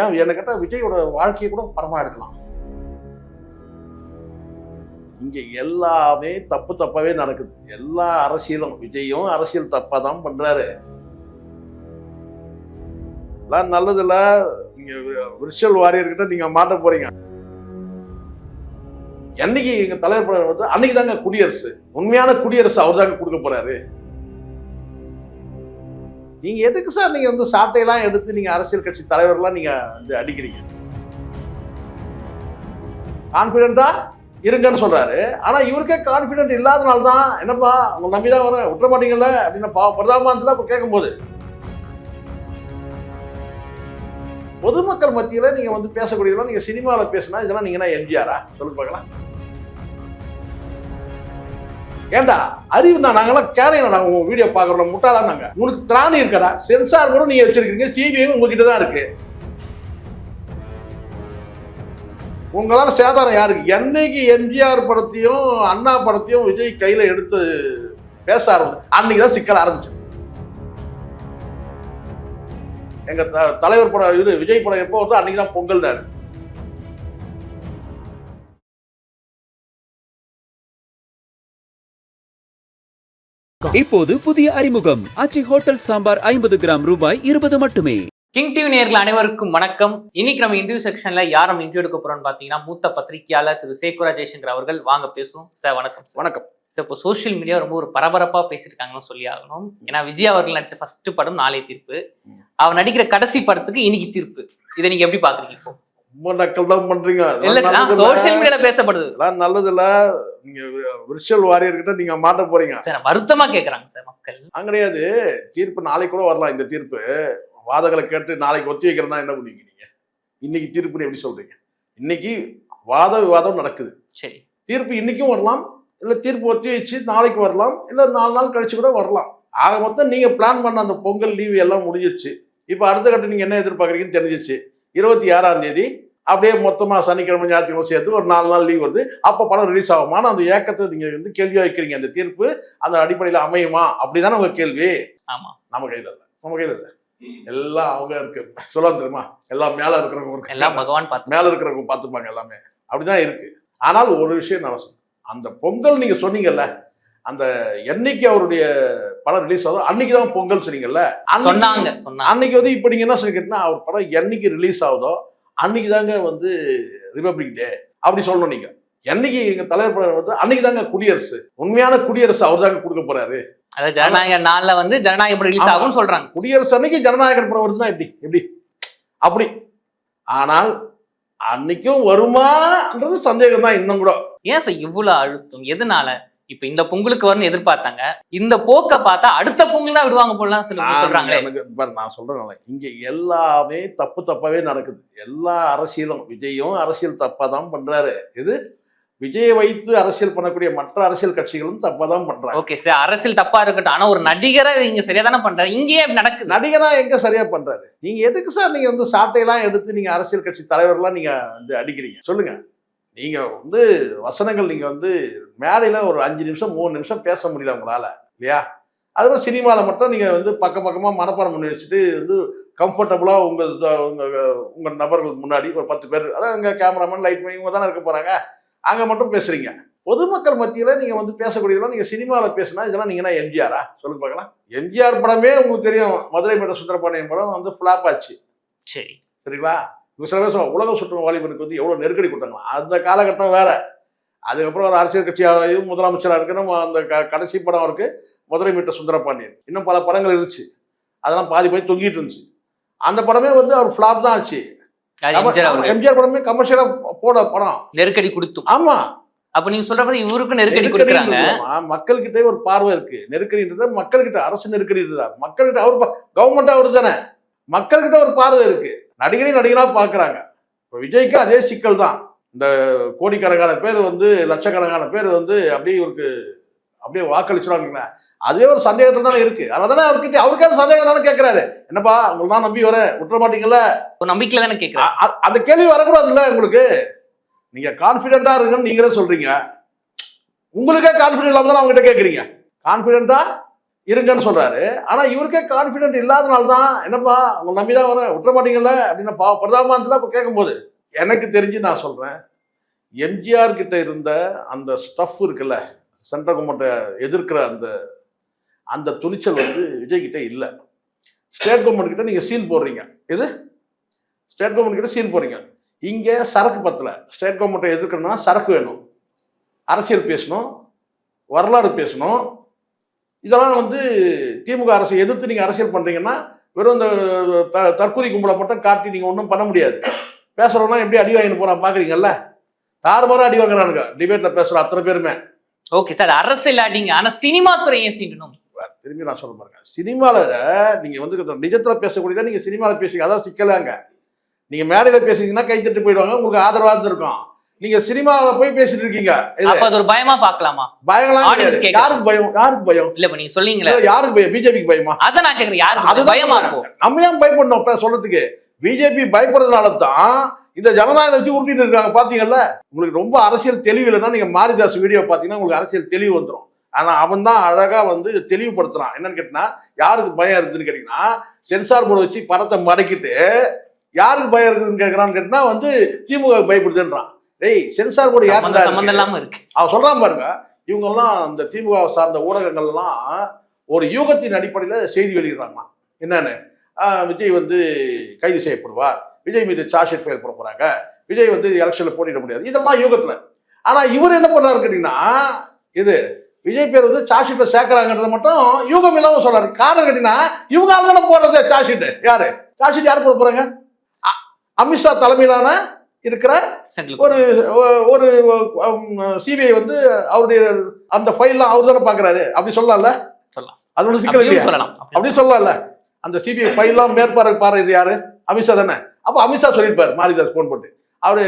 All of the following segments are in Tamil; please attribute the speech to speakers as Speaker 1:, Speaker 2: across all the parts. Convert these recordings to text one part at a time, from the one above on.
Speaker 1: ஏன்? என்ன கேட்டால் விஜயோட வாழ்க்கையை கூட படமாக எடுக்கலாம். இங்கே எல்லாமே தப்பு தப்பாகவே நடக்குது. எல்லா அரசியலும் விஜயும் அரசியல் தப்பாக தான் பண்ணுறாரு எல்லாம் நல்லதில்ல. நீங்கள் விர்ச்சுவல் வாரியர்கிட்ட நீங்கள் மாட்ட போகிறீங்க என்னைக்கு எங்கள் தலைவர் அன்னைக்கு தாங்க குடியரசு. உண்மையான குடியரசு அவர் தாங்க கொடுக்க போகிறாரு நீங்கள் எதுக்கு சார் நீங்கள் வந்து சாட்டையெல்லாம் எடுத்து நீங்கள் அரசியல் கட்சி தலைவர்லாம் நீங்கள் வந்து அடிக்கிறீங்க? கான்பிடண்டா இருங்கன்னு சொல்கிறாரு ஆனால் இவருக்கே கான்ஃபிடென்ட் இல்லாதனால தான் என்னப்பா உங்களை நம்பி தான் வரேன் விட்டுற மாட்டீங்கல்ல அப்படின்னு பா பிரதாபமானத்துல இப்போ கேட்கும்போது பொதுமக்கள் மத்தியில் நீங்கள் வந்து பேசக்கூடியதெல்லாம் நீங்கள் சினிமாவில் பேசினா இதெல்லாம் நீங்கள் என்ன எம்ஜிஆரா? சொல்லுங்க பார்க்கலாம். ஏண்டா? அறிவு தான். நாங்கெல்லாம் கேடையில நாங்க உங்க வீடியோ பாக்குறோம் முட்டாளா நாங்க உனக்கு திராணி இருக்கடா. சென்சார் கூட நீங்க வச்சிருக்கீங்க சிபிஐ உங்ககிட்ட தான் இருக்கு. உங்களால சேதாரம் யாருக்கு? என்னைக்கு எம்ஜிஆர் படத்தையும் அண்ணா படத்தையும் விஜய் கையில எடுத்து பேச ஆரம்பிச்சு அன்னைக்கு தான் சிக்கல் ஆரம்பிச்சு. எங்க த- தலைவர் படம் இது விஜய் படம் எப்போ வருதோ அன்னைக்கு தான் பொங்கல்னாரு.
Speaker 2: இப்போது புதிய அறிமுகம். ஆச்சி ஹோட்டல் சாம்பார் ஐம்பது கிராம் ரூபாய் இருபது மட்டுமே.
Speaker 3: கிங் டிவி நேயர்கள் அனைவருக்கும் வணக்கம். இன்னைக்கு நம்ம இன்டர்வியூ செக்ஷன்ல யார் நம்ம இன்டர்வியூ எடுக்க போறோம்னு பாத்தீங்கன்னா மூத்த பத்திரிகையாளர் திரு சேகுரா ஜெய்சங்கர் அவர்கள். வாங்க பேசுவோம். சார் வணக்கம்
Speaker 1: வணக்கம்.
Speaker 3: சார் இப்போ சோஷியல் மீடியா ரொம்ப ஒரு பரபரப்பா பேசிட்டு இருக்காங்கன்னு சொல்லி ஆகணும். ஏன்னா விஜய் அவர்கள் நடிச்ச ஃபர்ஸ்ட் படம் நாளை தீர்ப்பு. அவர் நடிக்கிற கடைசி படத்துக்கு இன்னைக்கு தீர்ப்பு. இதை நீங்க எப்படி பாக்குறீங்க இப்போ?
Speaker 1: ரொம்ப நக்கல் தான் பண்றீங்க.
Speaker 3: இல்ல. சோஷியல் மீடியால பேசப்படுது.
Speaker 1: நல்லது இல்ல நீங்க விர்ச்சுவல் வாரியர்கிட்ட நீங்க மாட்ட போறீங்க.
Speaker 3: சார் வருத்தமா கேக்குறாங்க சார் மக்கள்.
Speaker 1: அது கிடையாது. தீர்ப்பு நாளைக்கு கூட வரலாம் இந்த தீர்ப்பு. வாதங்களை கேட்டு நாளைக்கு ஒத்தி வைக்கிறதா என்ன பண்ணுவீங்க நீங்க? இன்னைக்கு தீர்ப்புன்னு எப்படி சொல்றீங்க? இன்னைக்கு வாத விவாதம் நடக்குது.
Speaker 3: சரி.
Speaker 1: தீர்ப்பு இன்னைக்கும் வரலாம். இல்ல தீர்ப்பு ஒத்தி வச்சு நாளைக்கு வரலாம். இல்ல நாலு நாள் கழிச்சு கூட வரலாம். ஆக மொத்தம் நீங்க பிளான் பண்ண அந்த பொங்கல் லீவு எல்லாம் முடிஞ்சிச்சு இப்போ அடுத்த கட்டம் நீங்க என்ன எதிர்பார்க்குறீங்கன்னு தெரிஞ்சிச்சு இருபத்தி ஆறாம் தேதி அப்படியே மொத்தமா சனிக்கிழமை ஞாயிற்றுக்கிழமை சேர்த்து ஒரு நாலு நாள் லீவ் வருது. அப்போ படம் ரிலீஸ் ஆகுமான்னு அந்த ஏக்கத்தை நீங்க வந்து கேள்வியா வைக்கிறீங்க. அந்த தீர்ப்பு அந்த அடிப்படையில் அமையுமா? அப்படிதானே உங்க கேள்வி.
Speaker 3: ஆமா.
Speaker 1: நம்ம கையில இல்லை. நம்ம கையில இல்லை. எல்லாம் அவங்க இருக்கு. சொல்ல தெரியுமா? எல்லாம் மேல இருக்கிறவங்க இருக்கு.
Speaker 3: எல்லாம் பகவான் பார்த்து
Speaker 1: மேல இருக்கிறவங்க பார்த்துப்பாங்க எல்லாமே. அப்படிதான் இருக்கு. ஆனால் ஒரு விஷயம் நான் சொல்றேன் அந்த பொங்கல் நீங்க சொன்னீங்கல்ல அந்த என்னைக்கு அவருடைய படம் ரிலீஸ் ஆகுதோ அன்னைக்கு தான் பொங்கல் சொன்னீங்கல்ல? அன்னைக்கு-
Speaker 3: சொன்னாங்க சொன்னாங்க.
Speaker 1: அன்னைக்கு வந்து இப்போ நீங்க என்ன சொல்லிக்கிட்டீங்கன்னா அவர் படம் என்னைக்கு ரிலீஸ் ஆகுதோ அன்னைக்கு தாங்க வந்து ரிபப்ளிக் டே அப்படி சொல்லணும் நீங்க. என்னைக்கு எங்க தலைவர் வந்து அன்னைக்கு தாங்க குடியரசு. உண்மையான குடியரசு அவர் தாங்க கொடுக்க போறாரு.
Speaker 3: அதாவது ஜனநாயக நாள்ல வந்து ஜனநாயக படம் ரிலீஸ். ஆகும்னு சொல்றாங்க.
Speaker 1: குடியரசு அன்னைக்கு ஜனநாயகன் படம் வருதுன்னா எப்படி? எப்படி? அப்படி. ஆனால் அன்னைக்கும் வருமான்றது சந்தேகம் தான் இன்னும் கூட.
Speaker 3: ஏன் சார் இவ்வளவு அழுத்தம்? எதனால? இப்ப இந்த பொங்கலுக்கு வரும்னு எதிர்பார்த்தாங்க. இந்த போக்க பார்த்தா அடுத்த பொங்கல் தான் விடுவாங்க போலாம் சொல்லி
Speaker 1: நான் எனக்கு சொல்றேன்ல இங்க எல்லாமே தப்பு தப்பாவே நடக்குது. எல்லா அரசியலும் விஜயும் அரசியல் தப்பா தான் பண்றாரு. இது விஜயை வைத்து அரசியல் பண்ணக்கூடிய மற்ற அரசியல் கட்சிகளும் தப்பா தான் பண்றாங்க.
Speaker 3: ஓகே சார் அரசியல் தப்பா இருக்கட்டும். ஆனா ஒரு நடிகரை இங்க சரியா தானே பண்றாரு. இங்கேயே இப்படி நடக்குது.
Speaker 1: நடிகனா எங்க சரியா பண்றாரு? நீங்க எதுக்கு சார் நீங்க வந்து சாட்டையெல்லாம் எடுத்து நீங்க அரசியல் கட்சி தலைவர்லாம் நீங்க வந்து அடிக்கிறீங்க? சொல்லுங்க. நீங்க வந்து வசனங்கள் நீங்க வந்து மேடையில ஒரு அஞ்சு நிமிஷம் மூணு நிமிஷம் பேச முடியல உங்களால இல்லையா? அதுவும் சினிமாவில் மட்டும் நீங்க வந்து பக்கம் பக்கமா மனப்பாடம் பண்ணி வச்சுட்டு வந்து கம்ஃபர்டபுளா உங்க உங்க உங்க நபர்கள் முன்னாடி ஒரு பத்து பேர் அதான் இங்க கேமராமேன் லைட் மேன் இவங்க தானே இருக்க போறாங்க. அங்க மட்டும் பேசுறீங்க. பொதுமக்கள் மத்தியில நீங்க வந்து பேசக்கூடியதெல்லாம் நீங்க சினிமாவில் பேசினா இதெல்லாம் நீங்க என்ன எம்ஜிஆரா? சொல்லுங்க பார்க்கலாம். எம்ஜிஆர் படமே உங்களுக்கு தெரியும். மதுரை மேட சுந்தரபாண்டியன் படம் வந்து ஃபிளாப் ஆச்சு.
Speaker 3: சரி.
Speaker 1: சரிங்களா? இவங்க சில பேர் சொல்லுவாங்க, உலக சுற்று வாலிபனுக்கு வந்து எவ்வளோ நெருக்கடி கொடுத்தாங்க அந்த காலகட்டம் வேற. அதுக்கப்புறம் ஒரு அரசியல் கட்சியாகவும் முதலமைச்சராக இருக்கு நம்ம அந்த க கடைசி படம் இருக்கு மதுரை மீட்ட சுந்தரபாண்டியன். இன்னும் பல படங்கள் இருந்துச்சு. அதெல்லாம் பாதி போய் தொங்கிட்டு இருந்துச்சு. அந்த படமே வந்து அவர் ஃபிளாப் தான் ஆச்சு.
Speaker 3: எம்ஜிஆர்
Speaker 1: படமே கமர்ஷியலாக போட படம்.
Speaker 3: நெருக்கடி கொடுத்தும்.
Speaker 1: ஆமா.
Speaker 3: அப்ப நீங்க சொல்ற மாதிரி இவருக்கும் நெருக்கடி கொடுக்குறாங்க.
Speaker 1: மக்கள்கிட்ட ஒரு பார்வை இருக்கு. நெருக்கடின்றது மக்கள்கிட்ட அரசு நெருக்கடி இருக்குதா மக்கள்கிட்ட அவர் கவர்மெண்ட் அவர் தானே மக்கள்கிட்ட ஒரு பார்வை இருக்கு. நடிகரை நடிகரா பாக்குறாங்க இப்போ விஜய்க்கு அதே சிக்கல் தான். இந்த கோடிக்கணக்கான பேர் வந்து லட்சக்கணக்கான பேர் வந்து அப்படியே இவருக்கு அப்படியே வாக்களிச்சுருவாங்க அதுவே ஒரு சந்தேகத்துல தானே இருக்கு. அதனால தானே அவருக்கே அந்த சந்தேகம் தானே கேட்கறாரு என்னப்பா உங்களுக்கு தான் நம்பி வர விட்டுற மாட்டீங்கல்ல?
Speaker 3: ஒரு நம்பிக்கையில தானே
Speaker 1: அ- அந்த கேள்வி வரக்கூடாதுல்ல உங்களுக்கு? நீங்க கான்பிடென்டா இருங்கன்னு நீங்களே சொல்றீங்க. உங்களுக்கே கான்பிடென்ட் இல்லாம தான் அவங்ககிட்ட கேட்குறீங்க கான்பிடென்ட்டா இருங்கன்னு சொல்றாரு. ஆனா இவருக்கே கான்ஃபிடென்ட் இல்லாதனால தான் என்னப்பா உங்க நம்பி தான் வரேன் விட்டுற மாட்டீங்கல்ல அப்படின்னு பா பிரதம மந்திரி இப்போ கேட்கும்போது எனக்கு தெரிஞ்சு நான் சொல்றேன் எம்ஜிஆர் கிட்ட இருந்த அந்த ஸ்டஃப் இருக்குல்ல சென்ட்ரல் கவர்மெண்ட்டை எதிர்க்கிற அந்த அந்த துணிச்சல் வந்து விஜய் கிட்ட இல்லை. ஸ்டேட் கவர்மெண்ட் கிட்ட நீங்க சீல் போடுறீங்க. எது? ஸ்டேட் கவர்மெண்ட் கிட்ட சீல் போடுறீங்க. இங்கே சரக்கு பத்தல. ஸ்டேட் கவர்மெண்ட்டை எதிர்க்கணும்னா சரக்கு வேணும். அரசியல் பேசணும் வரலாறு பேசணும் இதெல்லாம் வந்து திமுக அரசை எதிர்த்து நீங்கள் அரசியல் பண்ணுறீங்கன்னா வெறும் இந்த த தற்கொலை கும்பலை மட்டும் காட்டி நீங்கள் ஒன்றும் பண்ண முடியாது. பேசுகிறவங்களாம் எப்படி அடி வாங்கிட்டு போகிறான் பார்க்குறீங்கல்ல தாறுமாறாக அடி வாங்குறானுங்க. டிபேட்டில் பேசுகிற அத்தனை பேருமே.
Speaker 3: ஓகே சார் அரசியல் அடிங்க ஆனா சினிமா துறையை சீண்டணும்.
Speaker 1: திரும்பி நான் சொல்ல பாருங்க. சினிமாவில் நீங்கள் வந்து நிஜத்தில் பேசக்கூடியதா நீங்கள் சினிமாவில் பேசுவீங்க அதான் சிக்கலாங்க. நீங்கள் மேடையில் பேசுனீங்கன்னா கை தட்டி போயிடுவாங்க. உங்களுக்கு ஆதரவாக இருக்கும் நீங்கள் சினிமாவில் போய் பேசிட்டு இருக்கீங்க.
Speaker 3: அப்ப அது ஒரு பயமா
Speaker 1: கிடையாது.
Speaker 3: கேக்குது.
Speaker 1: யாருக்கு பயம்? யாருக்கு பயம்?
Speaker 3: இல்ல நீங்க சொல்றீங்களே.
Speaker 1: யாருக்கு பயம்? பிஜேபிக்கு பயமா?
Speaker 3: அதான் நான் கேக்குறேன். யாருக்கு
Speaker 1: அதுதான்
Speaker 3: பயமா இருக்கும்.
Speaker 1: நம்ம ஏன் பயப்படணும்? இப்ப சொல்றதுக்கு. பிஜேபி பயப்படுறதுனால தான் இந்த ஜனநாயகத்தை வச்சு உருட்டிட்டு இருக்காங்க. பாத்தீங்கல்ல? உங்களுக்கு ரொம்ப அரசியல் தெளிவு இல்லைன்னா நீங்க மாரிதாஸ் வீடியோ பாத்தீங்கன்னா உங்களுக்கு அரசியல் தெளிவு வந்துடும் ஆனா அவன் தான் அழகா வந்து தெளிவுபடுத்துறான். என்னன்னு கேட்டீங்கன்னா யாருக்கு பயம் இருக்குதுன்னு கேட்டீங்கன்னா சென்சார் போர்டு வச்சு படத்தை மடக்கிட்டு யாருக்கு பயம் இருக்குதுன்னு கேட்கறான்னு கேட்டீங்கன்னா வந்து திமுக பயப்படுதுன்றான். டேய் சென்சார் போர்டு
Speaker 3: சம்பந்தம்
Speaker 1: யாருக்கு
Speaker 3: இல்லாம இருக்கு.
Speaker 1: அவன் சொல்றான் பாருங்க இவங்கெல்லாம் இந்த திமுக சார்ந்த ஊடகங்கள்லாம் ஒரு யூகத்தின் அடிப்படையில் செய்தி வெளியிடுறாங்க என்னன்னு? விஜய் வந்து கைது செய்யப்படுவார். விஜய் மீது சார்ஜ் ஷீட் ஃபைல் போட போறாங்க விஜய் வந்து எலெக்ஷன்ல போட்டியிட முடியாது. இதெல்லாம் யூகத்துல. ஆனா இவர் என்ன பண்றாரு கேட்டீங்கன்னா இது விஜய் பேர் வந்து சார்ஜ் ஷீட்ல சேர்க்கறாங்கன்றத மட்டும் யூகம் இல்லாம சொல்றாரு. காரணம் கேட்டீங்கன்னா இவங்க தானே போடுறது சார்ஜ் ஷீட் யாரு? சார்ஜ் ஷீட் யார் போட போறாங்க? அ- அமித்ஷா தலைமையிலான இருக்கிற ஒரு ஒரு சிபிஐ வந்து அவருடைய அந்த ஃபைல்லாம் அவர் தானே பாக்குறாரு அப்படி சொல்லலாம்ல?
Speaker 3: சொல்லலாம்.
Speaker 1: அது ஒன்றும் சிக்கல் இல்லையா?
Speaker 3: சொல்லலாம்.
Speaker 1: அப்படி சொல்லலாம்ல? அந்த சிபிஐ ஃபைல்லாம் மேற்பார்வை பாரு இது யாரு? அமித்ஷா தானே. அப்போ அமித்ஷா சொல்லியிருப்பாரு. மாரிதாஸ் ஃபோன் போட்டு. அவரு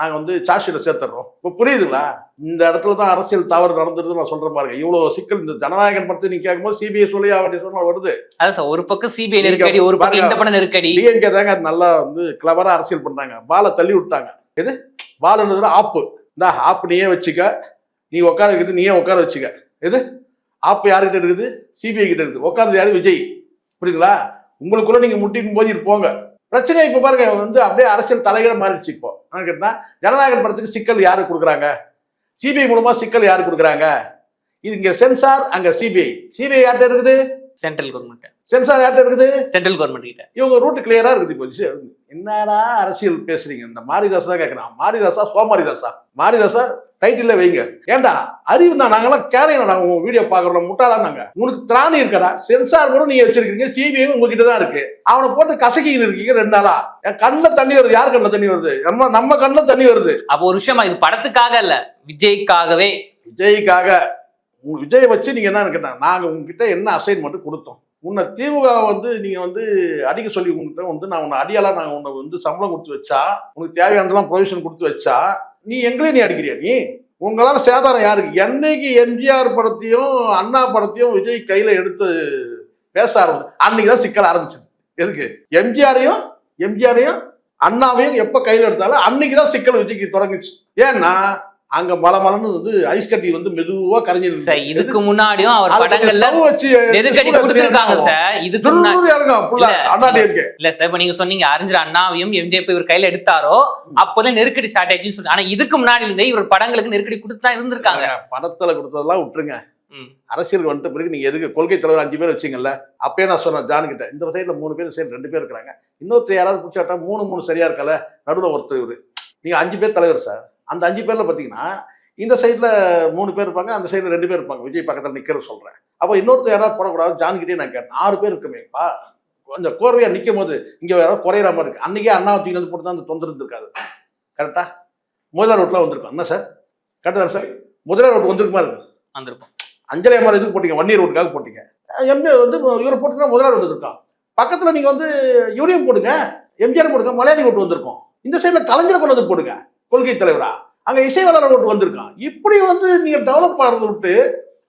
Speaker 1: நாங்க வந்து சார்ஜ் ஷீட்டை சேர்த்துறோம் இப்போ புரியுதுங்களா? இந்த இடத்துல தான் அரசியல் தவறு நடந்துருது நான் சொல்றேன் பாருங்க இவ்வளவு சிக்கல் இந்த ஜனநாயகன் படத்தை நீங்க கேட்கும்போது சிபிஐ சொல்லி அவருடைய சொன்ன வருது.
Speaker 3: அதான் சார் ஒரு பக்கம் சிபிஐ நெருக்கடி ஒரு பக்கம். இந்த படம் நெருக்கடி?
Speaker 1: டிஎம்கே தாங்க அது நல்லா வந்து கிளவரா அரசியல் பண்றாங்க. பாலை தள்ளி விட்டாங்க. எது? பால் இருந்தது ஆப்பு. இந்த ஆப் நீயே வச்சுக்க. நீ உட்கார வைக்கிறது நீயே உட்கார வச்சுக்க. எது? ஆப் யாருக்கிட்ட இருக்குது? சிபிஐ கிட்ட இருக்குது. உட்கார்ந்து யாரு? விஜய். புரியுதுங்களா? உங்களுக்குள்ள நீங்க முட்டிக்கும் போது போங்க. பிரச்சனை இப்ப பாருங்க வந்து அப்படியே அரசியல் தலைகீழ மாறிடுச்சு இப்போ. நான் கேட்டா ஜனநாயகன் படத்துக்கு சிக்கல் யாரு கொடுக்குறாங்க? சிபிஐ மூலமா சிக்கல் யாரு கொடுக்குறாங்க? இது இங்க சென்சார் அங்க சிபிஐ சிபிஐ யார்கிட்ட இருக்குது?
Speaker 3: சென்ட்ரல் கவர்மெண்ட்
Speaker 1: சென்சார் யார்கிட்ட இருக்குது?
Speaker 3: சென்ட்ரல் கவர்மெண்ட் கிட்ட.
Speaker 1: இவங்க ரூட் கிளியரா இருக்குது இப்போ என்னடா அரசியல் பேசுறீங்க? இந்த மாரிதாஸ் தான் கேட்கறான் மாரிதாசா சோமாரிதாசா. மாரிதாசா டைட்டில் வைங்க. ஏன்டா அறிவு தான். நாங்கெல்லாம் கேடையில நாங்க உங்க வீடியோ பாக்குறோம் முட்டாளா நாங்க உனக்கு திராணி இருக்கடா. சென்சார் கூட நீங்க வச்சிருக்கீங்க சிபிஐ உங்ககிட்ட தான் இருக்கு. அவனை போட்டு கசக்கிட்டு இருக்கீங்க ரெண்டு நாளா. என் கண்ணுல தண்ணி வருது. யார் கண்ணுல தண்ணி வருது? நம்ம நம்ம கண்ணுல தண்ணி வருது.
Speaker 3: அப்போ ஒரு விஷயமா இது படத்துக்காக இல்ல விஜய்க்காகவே.
Speaker 1: விஜய்க்காக. உங்க விஜயை வச்சு நீங்க என்ன கேட்டாங்க நாங்க உங்ககிட்ட என்ன அசைன்மெண்ட் கொடுத்தோம்? உன்னை திமுக வந்து நீங்க வந்து அடிக்க சொல்லி உங்ககிட்ட வந்து நான் உன்னை அடியாலா நாங்க உன்னை வந்து சம்பளம் கொடுத்து வச்சா உனக்கு தேவையானதெல்லாம் ப்ரொவிஷன் கொடுத்து வச்சா நீ எங்களே நீ அடிக்கிறியா நீ? உங்களால் சேதாரம் யாருக்கு? என்னைக்கு எம்ஜிஆர் படத்தையும் அண்ணா படத்தையும் விஜய் கையில் எடுத்து பேச ஆரம்பிச்சு அன்னைக்கு தான் சிக்கல் ஆரம்பிச்சது. எதுக்கு? எம்ஜிஆரையும் எம்ஜிஆரையும் அண்ணாவையும் எப்போ கையில் எடுத்தாலும் அன்னைக்கு தான் சிக்கல் விஜய்க்கு தொடங்குச்சு. ஏன்னா அங்க மலை மலன்னு வந்து ஐஸ் கட்டி வந்து மெதுவா கரைஞ்சது
Speaker 3: சார் இதுக்கு முன்னாடியும் அவர் படங்கள்ல நெருக்கடி கொடுத்துருக்காங்க சார். இதுக்கு முன்னாடி இல்ல. சார் இப்ப நீங்க சொன்னீங்க அறிஞர் அண்ணாவையும் எம்ஜிஆர் இவர் கையில எடுத்தாரோ அப்போதான் நெருக்கடி ஸ்டார்ட் ஆயிடுச்சுன்னு சொல்லி ஆனா இதுக்கு முன்னாடி இருந்தே இவர் படங்களுக்கு நெருக்கடி கொடுத்து தான் இருந்திருக்காங்க.
Speaker 1: படத்துல கொடுத்ததெல்லாம் விட்டுருங்க.
Speaker 3: ம்.
Speaker 1: அரசியல் வந்துட்ட பிறகு நீங்க எதுக்கு கொள்கை தலைவர் அஞ்சு பேர் வச்சீங்கல்ல? அப்பயே நான் சொன்னேன் ஜான் கிட்ட இந்த சைடுல மூணு பேர் சைடு ரெண்டு பேர் இருக்கிறாங்க. இன்னொருத்தர் யாராவது பிடிச்சாட்டா மூணு மூணு சரியா இருக்கல? நடுவுல ஒருத்தர் இவரு. நீங்க அஞ்சு பேர் தலைவர் சார். அந்த அஞ்சு பேர்ல பாத்தீங்கன்னா இந்த சைடுல மூணு பேர் இருப்பாங்க அந்த சைடுல ரெண்டு பேர் இருப்பாங்க. விஜய் பக்கத்துல நிக்கிறது சொல்றேன். அப்போ இன்னொருத்தர் யாராவது போடக்கூடாது? ஜான் கிட்டே நான் கேட்டேன். ஆறு பேர் இருக்குமேப்பா கொஞ்சம் கோர்வையா நிக்கும் போது இங்க யாராவது குறையிற மாதிரி இருக்கு. அன்னைக்கே அண்ணா தூக்கி வந்து போட்டு தான் அந்த தொந்தரவு இருக்காது கரெக்டா? முதலார் ரோட்ல வந்திருக்கும். என்ன சார்? கரெக்டா சார்? முதலார் ரோட் வந்திருக்குமா இருக்கு.
Speaker 3: வந்திருக்கும்.
Speaker 1: அஞ்சலை அம்மா இதுக்கு போட்டீங்க? வன்னியர் ரோட்டுக்காக போட்டீங்க. எம்ஜி வந்து இவரை போட்டுனா முதலாளி ரோடு இருக்கான் பக்கத்தில் நீங்கள் வந்து யூனியன் போடுங்க. எம்ஜிஆர் போடுங்க. மலையாளி ரோட்டு வந்திருக்கும். இந்த சைடில் கலைஞரை கொண்டு வந்து போடுங்க. கொள்கை தலைவரா? அங்கே இசைவாளர் ரோட்டு வந்திருக்கான். இப்படி வந்து நீங்கள் டெவலப் ஆகிறது விட்டு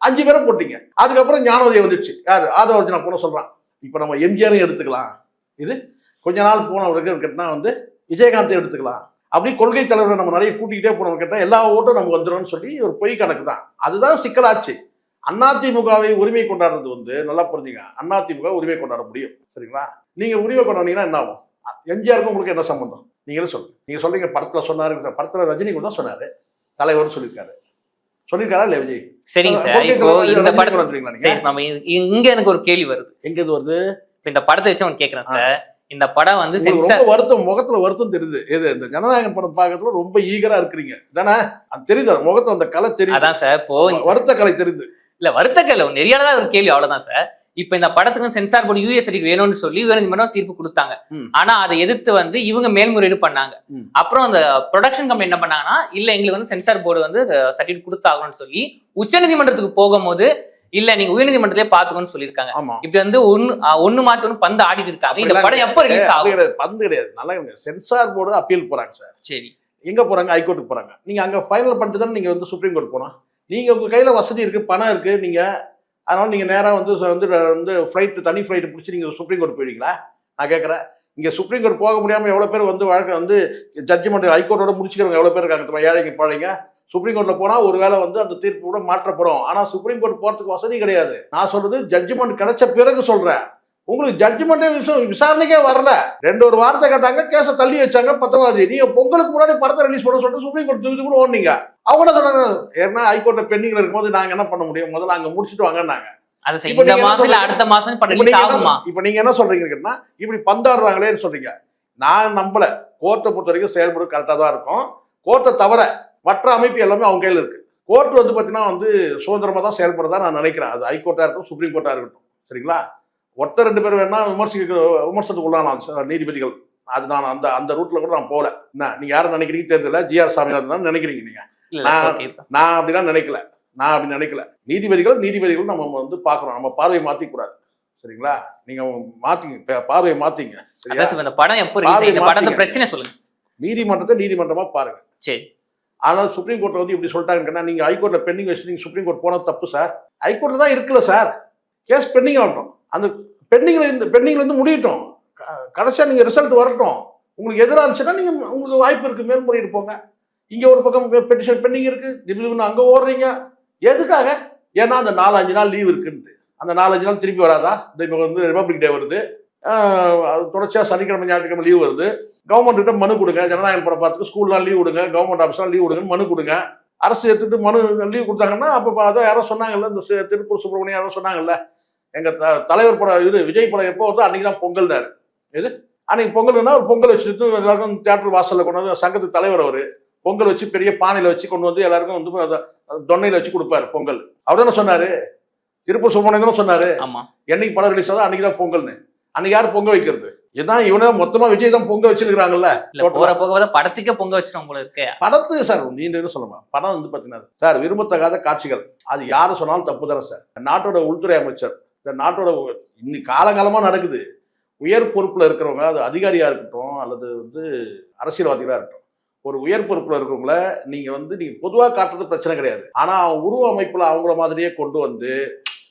Speaker 1: அஞ்சு பேரை போட்டீங்க. அதுக்கப்புறம் ஞானோதயம் வந்துச்சு. யார்? ஆதவர்ஜனா போன சொல்கிறான் இப்போ நம்ம எம்ஜிஆரையும் எடுத்துக்கலாம். இது கொஞ்ச நாள் போனவருக்கு கேட்டா வந்து விஜயகாந்தை எடுத்துக்கலாம். அப்படி கொள்கை தலைவரை நம்ம நிறைய கூட்டிக்கிட்டே போனவங்க கேட்டால் எல்லா ஓட்டும் நமக்கு வந்துடும்னு சொல்லி ஒரு பொய் கணக்கு தான். அதுதான் சிக்கலாச்சு. அதிமுகவை உரிமை கொண்டாடுறது வந்து நல்லா புரிஞ்சுங்க. அதிமுக உரிமை கொண்டாட முடியும். சரிங்களா? நீங்க உரிமை கொண்டாடினீங்கன்னா என்ன ஆகும்? எம்ஜிஆருக்கும் உங்களுக்கு என்ன சம்பந்தம்? நீங்களே சொல்லுங்க. நீங்க சொல்றீங்க படத்துல சொன்னாரு படத்துல ரஜினி கூட சொன்னாரு தலைவர் சொல்லியிருக்காரு. சொல்லியிருக்காரா இல்லையா விஜய்?
Speaker 3: சரிங்க சார். இப்போ இந்த? சரி நம்ம இங்க எனக்கு ஒரு கேள்வி வருது.
Speaker 1: எங்க இது வருது?
Speaker 3: இப்ப இந்த படத்தை வச்சு அவன் கேக்குறேன் சார். இந்த படம் வந்து சென்சார்
Speaker 1: வருத்தம் முகத்துல வருத்தம் தெரியுது. எது இந்த ஜனநாயகன் படம் பார்க்கறதுல ரொம்ப ஈகரா இருக்கிறீங்க. தானே அது தெரியுது முகத்துல அந்த கலை தெரியுது.
Speaker 3: அதான் சார் இப்போ
Speaker 1: வருத்த கலை தெரியுது.
Speaker 3: இல்ல வருத்தக்கல்ல நெறியானதா ஒரு கேள்வி அவ்வளவுதான் சார். இப்ப இந்த படத்துக்கு சென்சார் போர்டு யூஎஸ் சர்டிஃபிகேட் வேணும்னு சொல்லி உயர்நீதிமன்றம் தீர்ப்பு கொடுத்தாங்க. ஆனா அதை எதிர்த்து வந்து இவங்க மேல்முறையீடு பண்ணாங்க. அப்புறம் அந்த ப்ரொடக்ஷன் கம்பெனி என்ன பண்ணாங்கன்னா இல்ல எங்களுக்கு வந்து சென்சார் போர்டு வந்து சர்டிஃபிகேட் கொடுத்தாகணும்னு சொல்லி உச்சநீதிமன்றத்துக்கு போகும்போது இல்ல நீங்க உயர்நீதிமன்றத்திலே பாத்துக்கோன்னு சொல்லியிருக்காங்க.
Speaker 1: ஆமா.
Speaker 3: இப்படி வந்து ஒன்னு ஒண்ணு மாத்தி ஒண்ணு பந்து ஆடிட்டு இருக்காங்க. இந்த படம் எப்ப ரிலீஸ் ஆகும்?
Speaker 1: கிடையாது. பந்து கிடையாது. நல்லா சென்சார் போர்டு அப்பீல் போறாங்க சார்.
Speaker 3: சரி.
Speaker 1: எங்க போறாங்க? ஹைகோர்ட்டுக்கு போறாங்க. நீங்க அங்க ஃபைனல் பண்ணிட்டு தானே நீங்க வந்து சுப்ரீம் கோர்ட் போனோம் நீங்க உங்க கையில வசதி இருக்கு பணம் இருக்கு நீங்க அதனால் நீங்கள் நேராக வந்து வந்து வந்து ஃப்ளைட்டு தனி ஃப்ளைட்டு பிடிச்சி நீங்கள் சுப்ரீம் கோர்ட் போயிடுவீங்களா? நான் கேட்குறேன். இங்கே சுப்ரீம் கோர்ட் போக முடியாமல் எவ்வளோ பேர் வந்து வழக்கு வந்து ஜட்ஜ்மெண்ட் ஹைகோர்ட்டோட முடிச்சுக்கிறவங்க எவ்வளோ பேர் இருக்காங்க ஏழைங்க பழைங்க. சுப்ரீம் போனால் ஒரு வேளை வந்து அந்த தீர்ப்பு கூட மாற்றப்படும். ஆனால் சுப்ரீம் கோர்ட் போகிறதுக்கு வசதி கிடையாது. நான் சொல்கிறது ஜட்ஜ்மெண்ட் கிடைச்ச பிறகு சொல்கிறேன் உங்களுக்கு ஜட்ஜ்மெண்ட்டே விசாரணைக்கே வரல. ரெண்டு ஒரு வார்த்தை கேட்டாங்க கேஸை தள்ளி வச்சாங்க பத்தொன்பதாம் தேதி. நீங்க பொங்கலுக்கு முன்னாடி படத்தை ரிலீஸ் பண்ண சொல்லிட்டு சுப்ரீம் கோர்ட் தூக்கி கூட ஓடுனீங்க அவங்க என்ன சொன்னாங்க? ஏன்னா ஹைகோர்ட்ல பெண்டிங்ல இருக்கும்போது நாங்க என்ன பண்ண முடியும்? முதல்ல அங்க முடிச்சுட்டு வாங்கன்னாங்க. இப்ப
Speaker 3: இந்த
Speaker 1: நீங்க என்ன சொல்றீங்கன்னா இப்படி பந்தாடுறாங்களேன்னு சொல்றீங்க. நான் நம்பல. கோர்ட்டை பொறுத்த வரைக்கும் செயல்படும் கரெக்டா தான் இருக்கும். கோர்ட்டை தவிர மற்ற அமைப்பு எல்லாமே அவங்க கையில இருக்கு. கோர்ட் வந்து பாத்தீங்கன்னா வந்து சுதந்திரமா தான் செயல்படுறதா நான் நினைக்கிறேன். அது ஹைகோர்ட்டா இருக்கட்டும் சுப்ரீம் கோர்ட்டா இருக்கட்டும். சரிங்களா? ஒருத்தர் ரெண்டு பேர் வேணா விமர்சிக்க விமர்சனத்துக்கு உள்ளானாம் சார் நீதிபதிகள். அது நான் அந்த அந்த ரூட்ல கூட நான் போகல. என்ன நீங்க யாரும் நினைக்கிறீங்க தெரியல. ஜிஆர் சாமிநாதன் தான் நினைக்கிறீங்க நீங்க. நான்- நான் அப்படிலாம் நினைக்கல. நான் அப்படி நினைக்கல. நீதிபதிகள் நீதிபதிகள் நம்ம வந்து பார்க்கறோம் நம்ம பார்வையை மாத்திக்க கூடாது. சரிங்களா? நீங்க மாத்திங்க பார்வையை மாத்திங்க.
Speaker 3: இந்த படம் எப்போ படத்தை. பிரச்சனை சொல்லுங்க.
Speaker 1: நீதிமன்றத்தை நீதிமன்றமா பாருங்க.
Speaker 3: சரி.
Speaker 1: ஆனால் சுப்ரீம் கோர்ட் வந்து இப்படி சொல்லிட்டாங்கன்னா நீங்க ஹைகோர்ட்ல பெண்டிங் வச்சு நீங்க சுப்ரீம் கோர்ட் போனது தப்பு சார். ஹைகோர்ட்ல தான் இருக்குல்ல சார். கேஸ் பெண்டிங் ஆகட்டும். அந்த பெண்டிங்கில் இருந்து பெண்டிங்ல இருந்து முடியட்டும். க- நீங்கள் ரிசல்ட் வரட்டும். உங்களுக்கு எதிராக இருந்துச்சுன்னா நீங்கள் உங்களுக்கு வாய்ப்பு இருக்குது மேல்முறையீடு போங்க. இங்கே ஒரு பக்கம் பெட்டிஷன் பெண்டிங் இருக்குது திடீர்னு அங்கே ஓடுறீங்க. எதுக்காக? ஏன்னா அந்த நாலு அஞ்சு நாள் லீவ் இருக்குன்ட்டு. அந்த நாலஞ்சு நாள் திருப்பி வராதா? இந்த இப்போ வந்து ரிப்பப்ளிக் டே வருது. அது தொடர்ச்சியாக சனிக்கிழமை ஞாயிற்றுக்கிழமை லீவ் வருது. கவர்மெண்ட் கிட்ட மனு கொடுங்க. ஜனநாயகம் படம் பார்த்துக்கு ஸ்கூல்லாம் லீவ் விடுங்க. கவர்மெண்ட் ஆஃபீஸ்லாம் லீவ் விடுங்கன்னு மனு கொடுங்க. அரசு எடுத்துட்டு மனு லீவ் கொடுத்தாங்கன்னா அப்போ அதான் யாரோ சொன்னாங்கல்ல? இந்த திருப்பூர் சுப்பிரமணியம் யாரோ சொன்னாங்கல்ல? எங்க த- தலைவர் படம் இது விஜய் படம் எப்போ வருதோ அன்னைக்கு தான் பொங்கல்னாரு. எது? அன்னைக்கு பொங்கல்னா ஒரு பொங்கல் வச்சுட்டு எல்லாருக்கும் தியேட்டர் வாசல்ல கொண்டு வந்து சங்கத்து தலைவர் அவர் பொங்கல் வச்சு பெரிய பானையில வச்சு கொண்டு வந்து எல்லாருக்கும் வந்து தொன்னையில வச்சு கொடுப்பாரு பொங்கல். அவர் தானே சொன்னாரு? திருப்பூர் சுப்பிரமணியம் தானே சொன்னாரு?
Speaker 3: ஆமா.
Speaker 1: என்னைக்கு படம் ரிலீஸ் ஆகுதோ அன்னைக்கு தான் பொங்கல்னு. அன்னைக்கு யார் பொங்க வைக்கிறது? இதான் இவனை மொத்தமா விஜய் தான் பொங்க வச்சிருக்காங்கல்ல
Speaker 3: இல்ல போற போக போக படத்துக்கே பொங்க வச்சிடும் போல இருக்கு.
Speaker 1: படத்துக்கு சார் என்ன சொல்லலாம் படம் வந்து பாத்தீங்கன்னா சார் விரும்பத்தகாத காட்சிகள். அது யாரு சொன்னாலும் தப்பு தானே சார். நாட்டோட உள்துறை அமைச்சர் இந்த நாட்டோட உ- இன்னைக்கு காலங்காலமா நடக்குது. உயர் பொறுப்புல இருக்கிறவங்க அது அதிகாரியா இருக்கட்டும் அல்லது வந்து அரசியல்வாதிகளா இருக்கட்டும் ஒரு உயர் பொறுப்புல இருக்கிறவங்கள நீங்க வந்து நீங்க பொதுவா காட்டுறது பிரச்சனை கிடையாது. ஆனா அவன் உருவ அமைப்புல அவங்கள மாதிரியே கொண்டு வந்து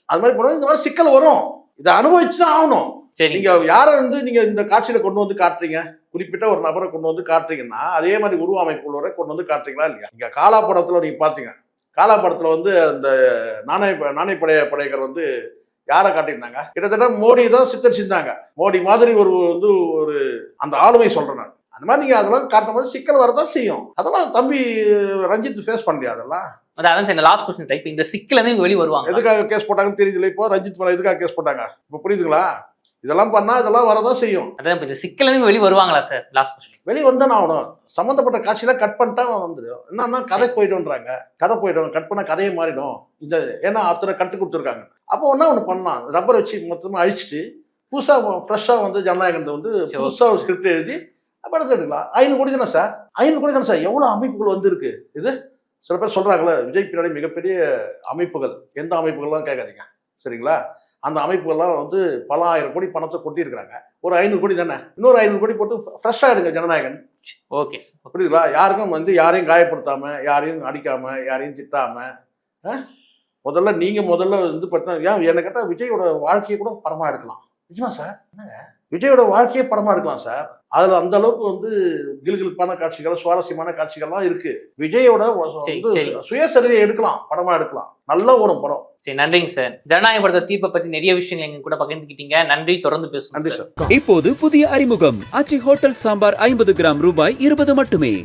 Speaker 1: அது மாதிரி போனா இந்த மாதிரி சிக்கல் வரும். இதை அனுபவிச்சு தான் ஆகணும்.
Speaker 3: சரி.
Speaker 1: நீங்க யாரை வந்து நீங்க இந்த காட்சியில கொண்டு வந்து காட்டுறீங்க? குறிப்பிட்ட ஒரு நபரை கொண்டு வந்து காட்டுறீங்கன்னா அதே மாதிரி உருவ அமைப்புகளோட கொண்டு வந்து காட்டுறீங்களா இல்லையா? நீங்க காலா படத்துல நீங்க பாத்தீங்க காலா படத்துல வந்து அந்த நாணய நாணயப்படைய படையகர் வந்து யாரை காட்டியிருந்தாங்க? கிட்டத்தட்ட மோடி தான் சித்தரிச்சிருந்தாங்க. மோடி மாதிரி ஒரு வந்து ஒரு அந்த ஆளுமை சொல்றேன் நான். அந்த மாதிரி நீங்க அதெல்லாம் காட்டும் போது சிக்கல் வரதான் செய்யும். அதெல்லாம் தம்பி ரஞ்சித் ஃபேஸ் பண்ணலையா அதெல்லாம்?
Speaker 3: அதான் சார் லாஸ்ட் கொஸ்டின் இப்போ இந்த சிக்கல இருந்து இவங்க வெளியே வருவாங்க
Speaker 1: எதுக்காக கேஸ் போட்டாங்கன்னு தெரியுதுல இப்போ? ரஞ்சித் மேல எதுக்காக கேஸ் போட்டாங்க? இப்போ புரியுதுங்களா? இதெல்லாம் பண்ணா இதெல்லாம் வரதான் செய்யும்.
Speaker 3: அதான் இப்போ இந்த வெளியே வருவாங்களா சார் லாஸ்ட் கொஸ்டின்
Speaker 1: வெளியே வந்தானே ஆகணும் சம்மந்தப்பட்ட காட்சியில கட் பண்ணிட்டா வந்துடும் என்னன்னா கதை போயிடும்ன்றாங்க. கதை போயிடும் கட் பண்ணா கதையே மாறிடும். இந்த ஏன்னா அத்தனை கட்டு கொடுத்துருக்காங்க. அப்போ ஒன்றா ஒன்று பண்ணலாம். ரப்பர் வச்சு மொத்தமாக அழிச்சிட்டு புதுசாக ஃப்ரெஷ்ஷாக வந்து ஜனநாயகத்தை வந்து. புதுசாக ஸ்கிரிப்ட் எழுதி படத்தை எடுக்கலாம். ஐநூறு கோடி தானே சார் ஐநூறு கோடி தானே சார் எவ்வளோ அமைப்புகள் வந்திருக்கு? இது சில பேர் சொல்கிறாங்களே விஜய் பின்னாடி மிகப்பெரிய அமைப்புகள். எந்த அமைப்புகள்லாம் கேட்காதீங்க. சரிங்களா? அந்த அமைப்புகள்லாம் வந்து பல ஆயிரம் கோடி பணத்தை கொட்டியிருக்கிறாங்க. ஒரு ஐநூறு கோடி தானே? இன்னொரு ஐநூறு கோடி போட்டு ஃப்ரெஷ்ஷாக எடுங்க ஜனநாயகன்.
Speaker 3: Okay sir.
Speaker 1: புரியுதா யாருக்கும் வந்து யாரையும் காயப்படுத்தாம யாரையும் அடிக்காம யாரையும் திட்டாம அஹ்? முதல்ல நீங்க முதல்ல வந்து பார்த்தீங்கன்னா ஏன் என்ன கேட்டா விஜயோட வாழ்க்கையை கூட படமா எடுக்கலாம். நிஜமா சார்? என்னங்க? விஜயோட வாழ்க்கையே படமா எடுக்கலாம் சார். அதுல அந்த அளவுக்கு வந்து கிலுகிலுப்பான காட்சிகள் சுவாரஸ்யமான காட்சிகள்லாம் இருக்கு. விஜயோட. சுயசரிதையை எடுக்கலாம் படமா எடுக்கலாம். நல்ல ஒரு படம்.
Speaker 3: சரி நன்றிங்க சார். ஜனநாயக படத்தை தீர்ப்பை பத்தி நிறைய விஷயங்கள் எங்க கூட பகிர்ந்துக்கிட்டீங்க. நன்றி தொடர்ந்து பேசுவோம்
Speaker 1: நன்றி
Speaker 3: சார்.
Speaker 1: சார்.
Speaker 2: இப்போது புதிய அறிமுகம். ஆச்சி ஹோட்டல் சாம்பார் ஐம்பது கிராம் ரூபாய் இருபது மட்டுமே.